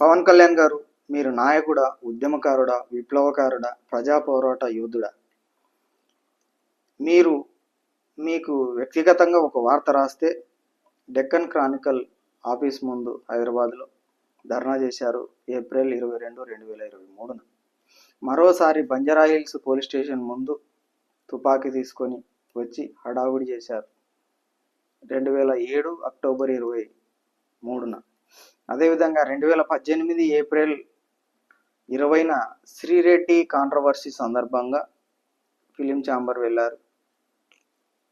పవన్ కళ్యాణ్ గారు మీరు నాయకుడా ఉద్యమకారుడా విప్లవకారుడా ప్రజా పోరాట యోధుడా? మీరు మీకు వ్యక్తిగతంగా ఒక వార్త రాస్తే డెక్కన్ క్రానికల్ ఆఫీస్ ముందు హైదరాబాద్లో ధర్నా చేశారు ఏప్రిల్ ఇరవై రెండు రెండు వేల ఇరవై మూడున. మరోసారి బంజారా హిల్స్ పోలీస్ స్టేషన్ ముందు తుపాకీ తీసుకొని వచ్చి హడావుడి చేశారు. రెండు వేల ఏడు అక్టోబర్ ఇరవై మూడున. అదేవిధంగా రెండు వేల పద్దెనిమిది ఏప్రిల్ ఇరవైన శ్రీరెడ్డి కాంట్రవర్సీ సందర్భంగా ఫిలిం ఛాంబర్ వెళ్ళారు.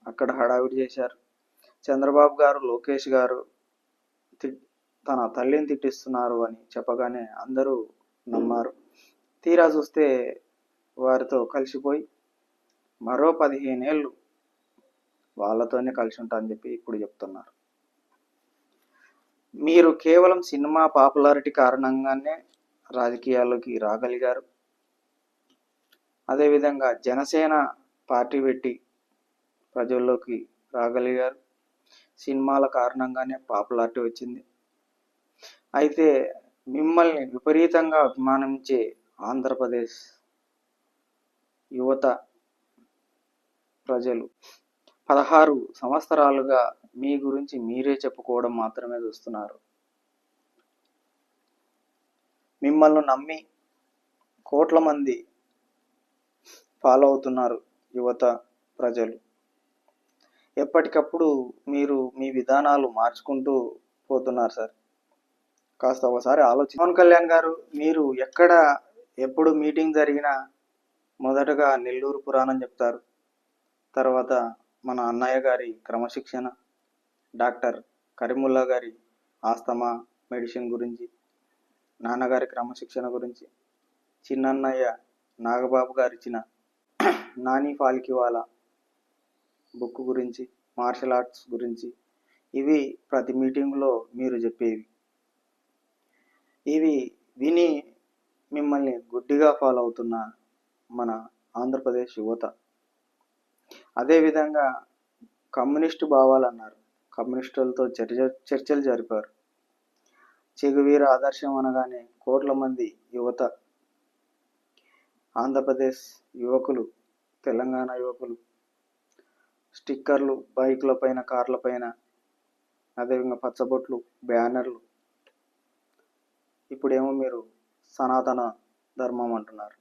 అక్కడ హడావిడి చేశారు. చంద్రబాబు గారు లోకేష్ గారు తి- తన తల్లిని తిట్టిస్తున్నారు అని చెప్పగానే అందరూ నమ్మారు. తీరా చూస్తే వారితో కలిసిపోయి మరో పదిహేనేళ్ళు వాళ్ళతోనే కలిసి ఉంటా అని చెప్పి ఇప్పుడు చెప్తున్నారు. మీరు కేవలం సినిమా పాపులారిటీ కారణంగానే రాజకీయాల్లోకి రాగలిగారు. అదేవిధంగా జనసేన పార్టీ పెట్టి ప్రజల్లోకి రాగలిగారు. సినిమాల కారణంగానే పాపులారిటీ వచ్చింది. అయితే మిమ్మల్ని విపరీతంగా అభిమానించే ఆంధ్రప్రదేశ్ యువత ప్రజలు పదహారు సంవత్సరాలుగా మీ గురించి మీరే చెప్పుకోవడం మాత్రమే చూస్తున్నారు. మిమ్మల్ని నమ్మి కోట్ల మంది ఫాలో అవుతున్నారు యువత ప్రజలు. ఎప్పటికప్పుడు మీరు మీ విధానాలు మార్చుకుంటూ పోతున్నారు సార్. కాస్త ఒకసారి ఆలోచన పవన్ కళ్యాణ్ గారు మీరు ఎక్కడ ఎప్పుడు మీటింగ్ జరిగినా మొదటగా నెల్లూరు పురాణం చెప్తారు. తర్వాత మన అన్నయ్య గారి క్రమశిక్షణ డాక్టర్ కరీముల్లా గారి ఆస్తమా మెడిసిన్ గురించి నాన్నగారి క్రమశిక్షణ గురించి చిన్నన్నయ్య నాగబాబు గారు ఇచ్చిన నాని ఫాల్కివాల బుక్ గురించి మార్షల్ ఆర్ట్స్ గురించి ఇవి ప్రతి మీటింగ్లో మీరు చెప్పేవి. ఇవి విని మిమ్మల్ని గుడ్డిగా ఫాలో అవుతున్న మన ఆంధ్రప్రదేశ్ యువత. అదేవిధంగా కమ్యూనిస్టు భావాలు అన్నారు కమ్యూనిస్టులతో చర్చ చర్చలు జరిపారు. చెగువీర ఆదర్శం అనగానే కోట్ల మంది యువత ఆంధ్రప్రదేశ్ యువకులు తెలంగాణ యువకులు స్టిక్కర్లు బైక్ల పైన కార్ల పైన అదేవిధంగా పచ్చబొట్లు బ్యానర్లు. ఇప్పుడేమో మీరు సనాతన ధర్మం అంటున్నారు.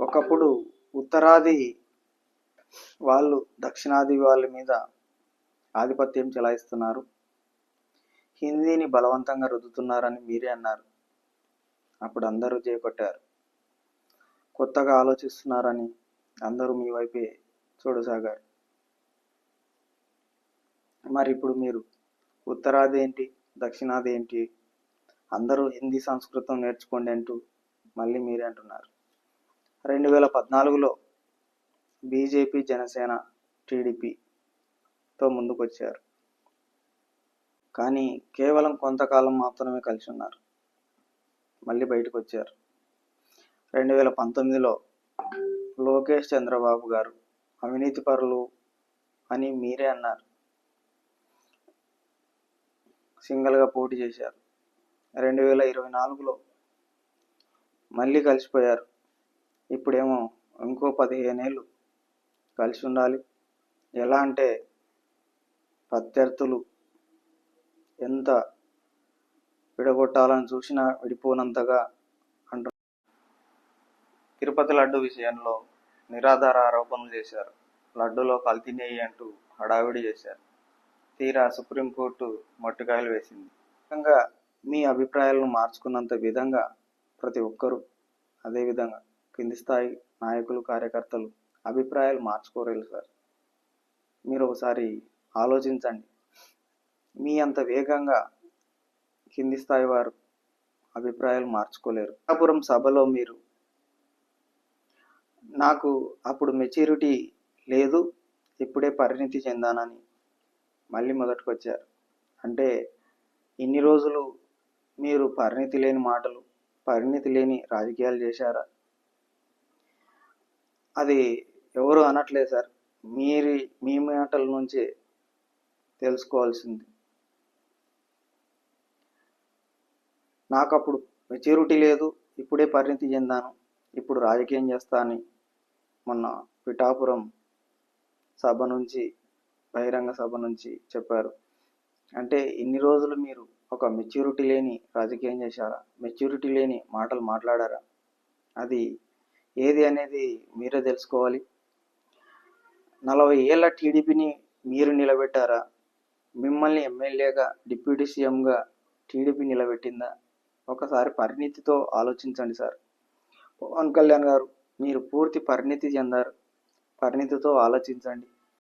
ఒకప్పుడు ఉత్తరాది వాళ్ళు దక్షిణాది వాళ్ళ మీద ఆధిపత్యం చెలాయిస్తున్నారు. హిందీని బలవంతంగా రుద్దుతున్నారని మీరే అన్నారు. అప్పుడు అందరూ చేపట్టారు. కొత్తగా ఆలోచిస్తున్నారని అందరూ మీ వైపే చూడసాగారు. మరి ఇప్పుడు మీరు ఉత్తరాది ఏంటి దక్షిణాది ఏంటి అందరూ హిందీ సంస్కృతం నేర్చుకోండి అంటూ మళ్ళీ మీరే అంటున్నారు. రెండు వేల పద్నాలుగులో బీజేపీ జనసేన టీడీపీ టీడీపీతో ముందుకొచ్చారు. కానీ కేవలం కొంతకాలం మాత్రమే కలిసి ఉన్నారు మళ్ళీ బయటకు వచ్చారు రెండు వేల పంతొమ్మిదిలో లోకేష్ చంద్రబాబు గారు అవినీతి పరులు అని మీరే అన్నారు. సింగిల్గా పోటీ చేశారు. రెండు వేల ఇరవై నాలుగులో మళ్ళీ కలిసిపోయారు. ఇప్పుడేమో ఇంకో పదిహేనేళ్ళు కలిసి ఉండాలి ఎలా అంటే ప్రత్యర్థులు ఎంత విడగొట్టాలని చూసినా విడిపోనంతగా అంటున్నారు తిరుపతి లడ్డు విషయంలో నిరాధార ఆరోపణలు చేశారు. లడ్డులో కల్తీనేయి అంటూ హడావిడి చేశారు. తీరా సుప్రీంకోర్టు మట్టుకాయలు వేసింది. విధంగా మీ అభిప్రాయాలను మార్చుకున్నంత విధంగా ప్రతి ఒక్కరూ అదేవిధంగా కింది స్థాయి నాయకులు కార్యకర్తలు అభిప్రాయాలు మార్చుకోరేలు సార్. మీరు ఒకసారి ఆలోచించండి. మీ అంత వేగంగా కింది స్థాయి వారు అభిప్రాయాలు మార్చుకోలేరు. అపురం సభలో మీరు నాకు అప్పుడు మెచ్యూరిటీ లేదు ఇప్పుడే పరిణితి చెందానని మళ్ళీ మొదటికి వచ్చారు అంటే ఇన్ని రోజులు మీరు పరిణితి లేని మాటలు పరిణితి లేని రాజకీయాలు చేశారా? అది ఎవరు అనట్లేదు సార్. మీరి మీ మాటల నుంచే తెలుసుకోవాల్సింది. నాకు అప్పుడు మెచ్యూరిటీ లేదు ఇప్పుడే పరిణితి చెందాను ఇప్పుడు రాజకీయం చేస్తా అని మొన్న పిఠాపురం సభ నుంచి బహిరంగ సభ నుంచి చెప్పారు. అంటే ఇన్ని రోజులు మీరు ఒక మెచ్యూరిటీ లేని రాజకీయం చేశారా? మెచ్యూరిటీ లేని మాటలు మాట్లాడారా? అది ఏది అనేది మీరే తెలుసుకోవాలి. నలభై ఏళ్ళ టీడీపీని మీరు నిలబెట్టారా? మిమ్మల్ని ఎమ్మెల్యేగా డిప్యూటీ సీఎంగా టీడీపీ నిలబెట్టిందా? ఒకసారి పరిణితితో ఆలోచించండి సార్. పవన్ కళ్యాణ్ గారు మీరు పూర్తి పరిణితి చెందారు. పరిణితితో ఆలోచించండి.